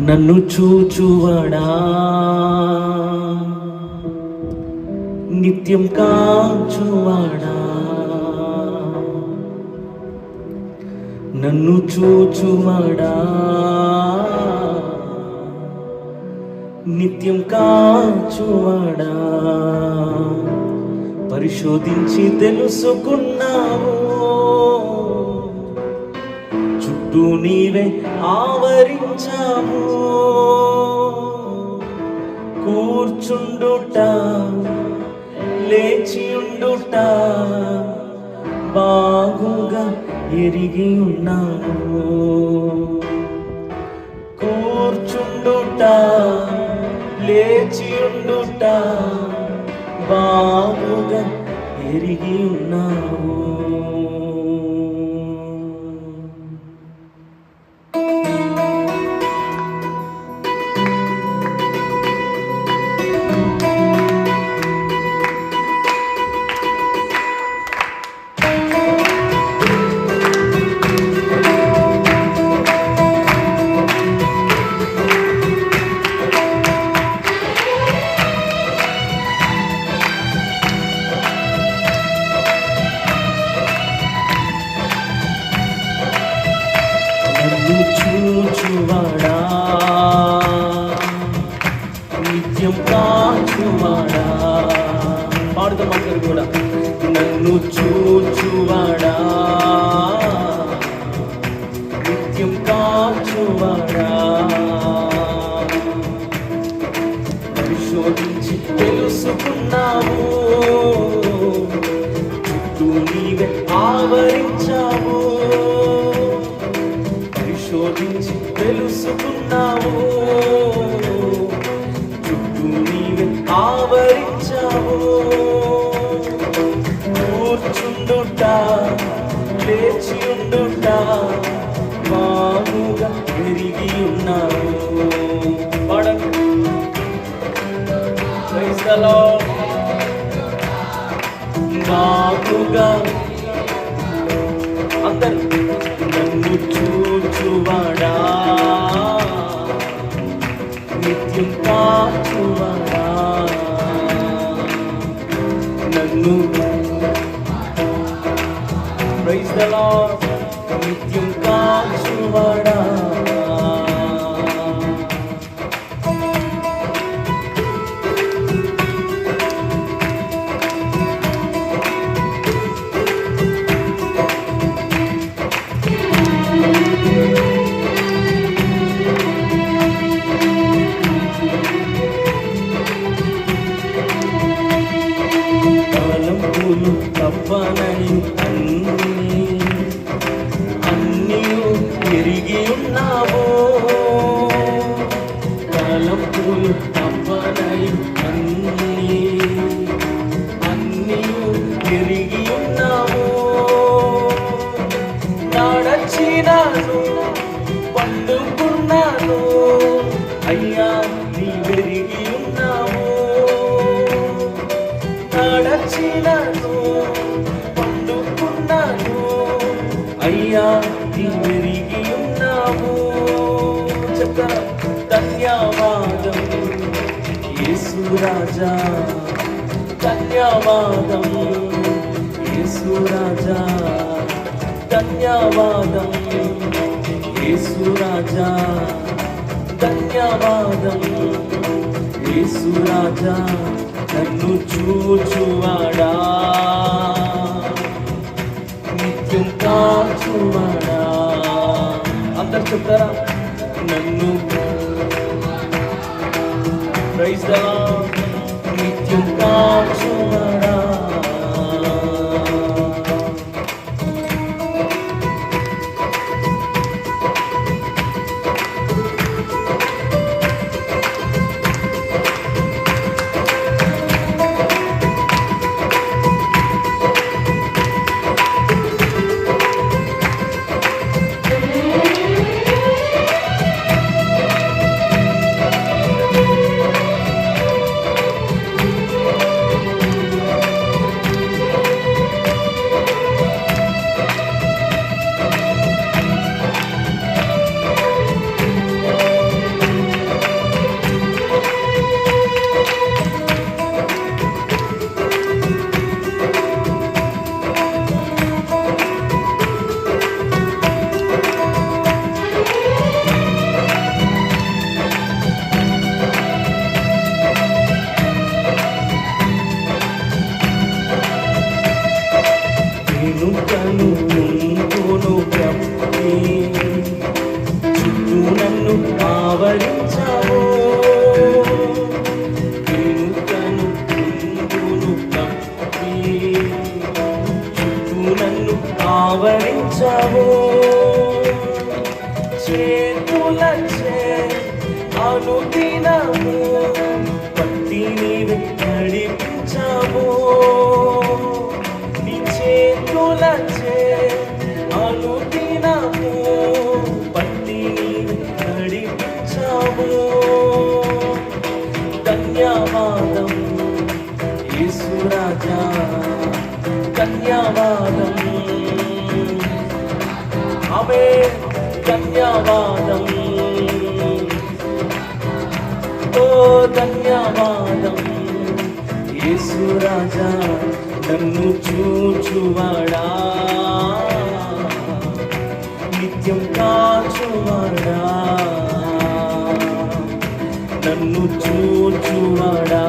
నన్ను చూచువడా? నిత్యం కాచువాడా? నన్ను చూచువాడా? నిత్యం కాచువాడా? పరిశోధించి తెలుసుకున్నాము. చుట్టూ నీవే ఆవరించావు. కూర్చుండుట లేచియుండుట బాగుగా ఎరిగి ఉన్నావు. కూర్చుండుట లేచియుండుట బాగుగా ఎరిగి ఉన్నావు. నన్ను చూచువాడా? నిత్యం కాచువాడా? పరిశోధించి తెలుసుకున్నావు. చుట్టూ నీవే ఆవరించావు. పరిశోధించి తెలుసుకున్నావు. చుట్టూ నీవే ఆవరించావు కూర్చుండుట లేచి ఉండుట బాగుగా పెరిగి ఉన్నావు పాడండి. Praise అందరు నన్ను చూ ప్రైజ్ ద లార్డ్ నిత్యం నడచినాను పండుకున్నాను అయ్యా నీ పెరిగి ఉన్నావు. చెప్తా ధన్యవాదం యేసురాజా ధన్యవాదం యేసురాజా ధన్యవాదం యేసురాజా ధన్యవాదం యేసురాజా నన్ను చూచువా నన్ను ఆవరించావు. చేతులచే అనుదినము పట్టి నీవు నడిపించావు నీ చేతులచే అనుదినము పట్టి నీవు నడిపించావు ధన్యవాదం యేసు రాజా. ధన్యవాదం ఆమె ధన్యవాదం ఓ ధన్యవాదం యేసురాజా నన్ను చూచువాడా? నిత్యం కాచువాడా? నన్ను చూచువాడా?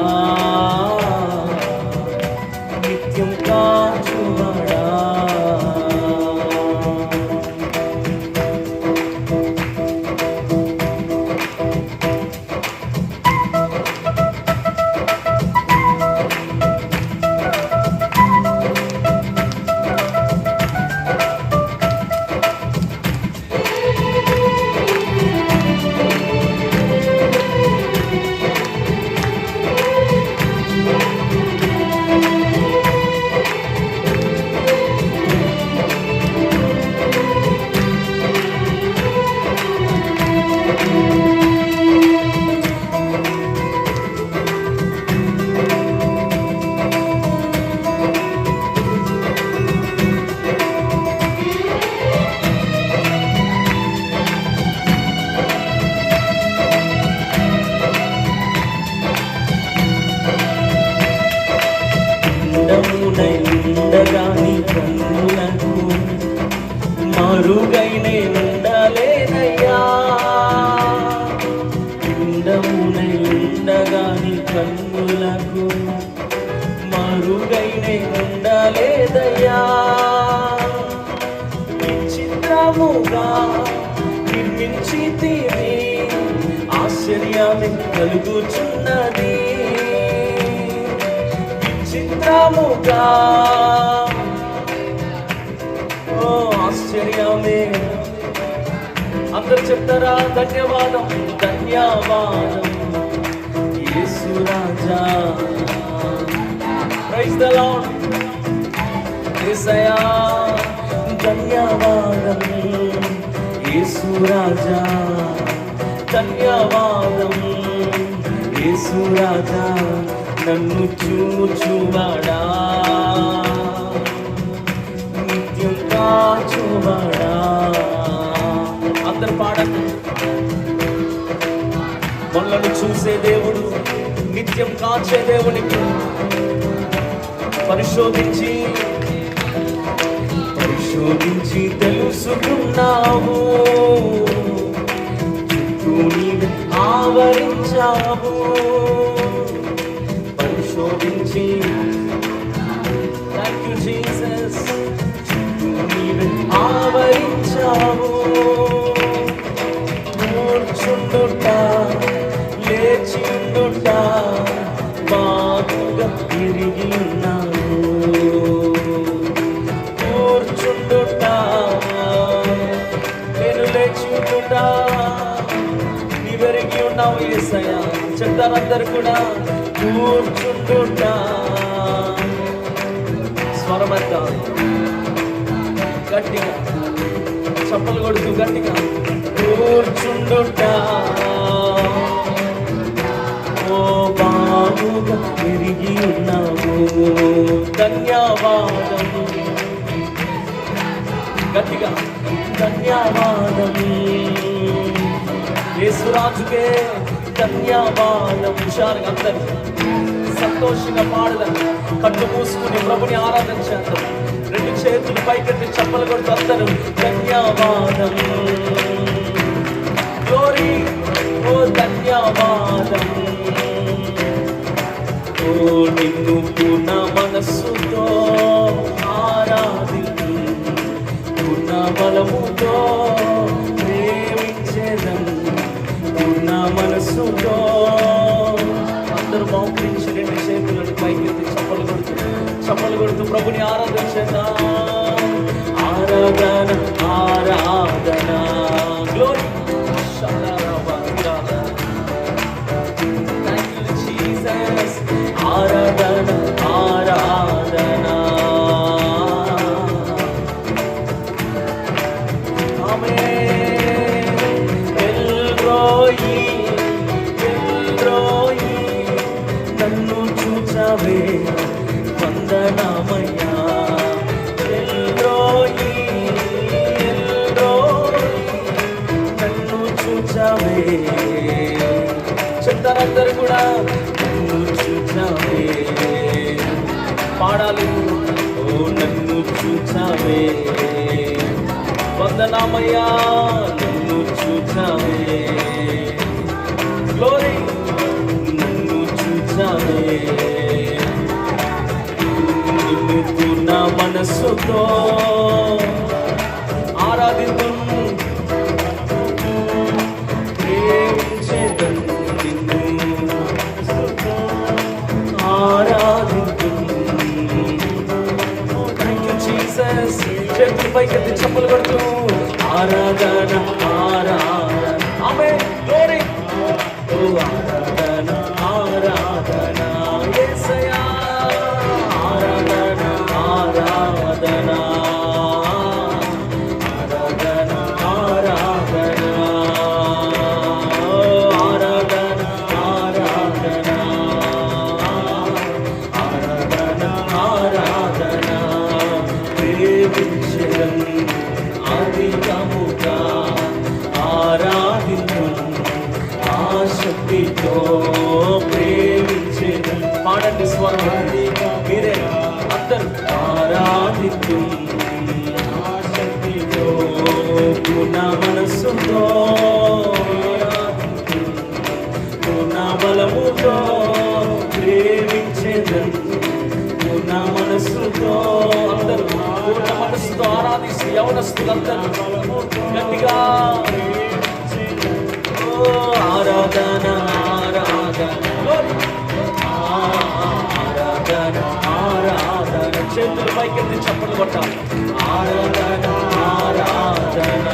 కలుగుచున్నది. విచిత్రముగా ఓ ఆశ్చర్యమే. అందరు చెప్తారా? ధన్యవాదం ధన్యవాదం. Yesu Raja. Praise the lord Yesayya ధన్యవాదం. యేసు రాజా ధన్యవాదం. యేసురాజా నన్ను చూచువాడా? నిత్యం కాచువాడా? అందరు పాడండి. మనలను చూసే దేవుడు నిత్యం కాచే దేవునికి పరిశోధించి పరిశోధించి తెలుసుకున్నావు. నీవు ఆవరించావు. పరిశోధించి థ్యాంక్ యూ జీసస్ నీవు ఆవరించావు. మూర్చుండుట లేచిండుట అందరు కూడా కూర్చుంటుంటా. స్వరమంత గట్టిగా. చప్పలు కొడుతూ గట్టిగా కూర్చుంటుంటా. ఓ బాబుగా పెరిగి ఉన్నావు. ధన్యవాదము గట్టిగా ధన్యవాదం యేసురాజుకే ధన్యవాదం హుషారుగా అందరు సంతోషంగా పాడదాం. కట్టు మూసుకుని ప్రభుని ఆరాధన చేద్దాం రెండు చేతులు పైకెత్తి చెప్పలు కొడుతూ అందరూ ధన్యవాదం గ్లోరీ ఓ ధన్యవాదం ఓ నిన్ను పూర్ణ మనస్సుతో ఆరాధి పూర్ణ బలముతో మనసులో. అందరూ మౌపించిన చేతులను పైకి చప్పలు కొడుతూ చప్పలు కొడుతూ ప్రభుని ఆరాధన చేద్దాం. ఆరాధన ఆరాధన. పాడాలి. ఓ నన్ను చూచావే. వందనామయ్యా నన్ను చూచావే. గ్లోరీ నన్ను చూచావే. నిన్ను నా మనస్సుతో ఆరాధితున్న పైకెత్తి చెప్పులు కొడుతూ ఆరాధన ఆరాధన ఆమె గ్లోరీ ఓ ఆరాధన. యవనస్తులందరూ గట్టిగా. ఆరాధన ఆరాధన ఆరాధన ఆరాధన. చేతులు పైకెత్తి చప్పలు కొట్టాలి. ఆరాధన ఆరాధన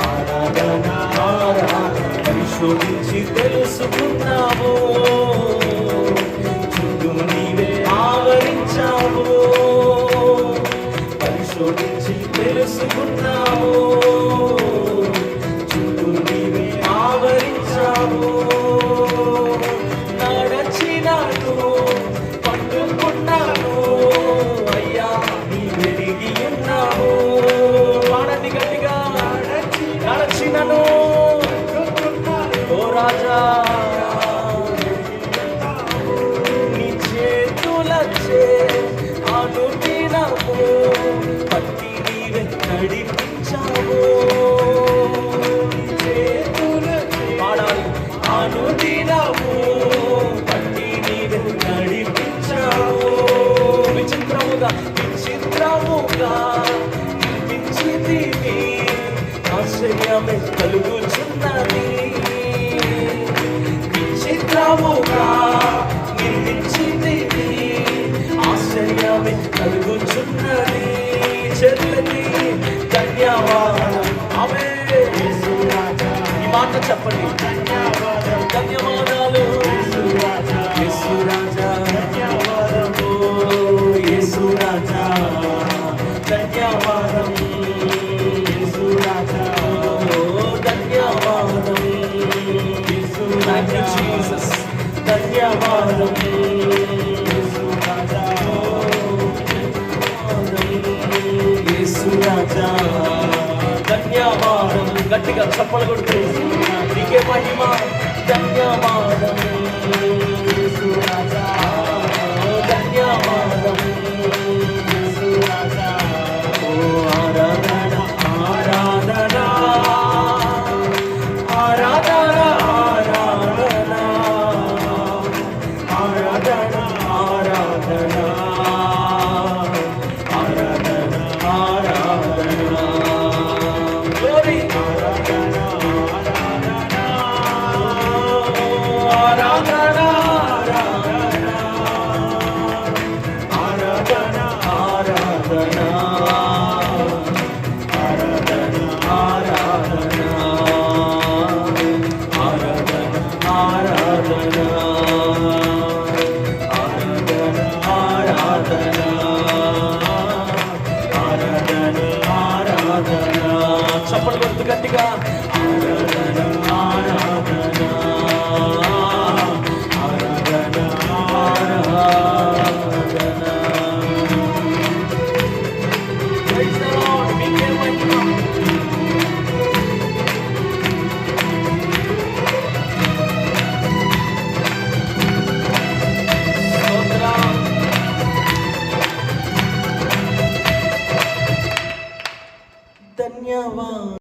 ఆరాధన ఆరాధన. శోధించి తెలుసుకున్నాము. 顔 చెల్లిది ధన్యవాదాలు ఆమె మాట చెప్పండి ధన్యవాదాలు ధన్యవాదం ధన్యవాదం ధన్యవాదం ధన్యవాదం. గట్టిగా చప్పలు కొడుతూ మహిమ. ధన్యవాదం. చప్పట్లు కొడుతు గట్టిగా.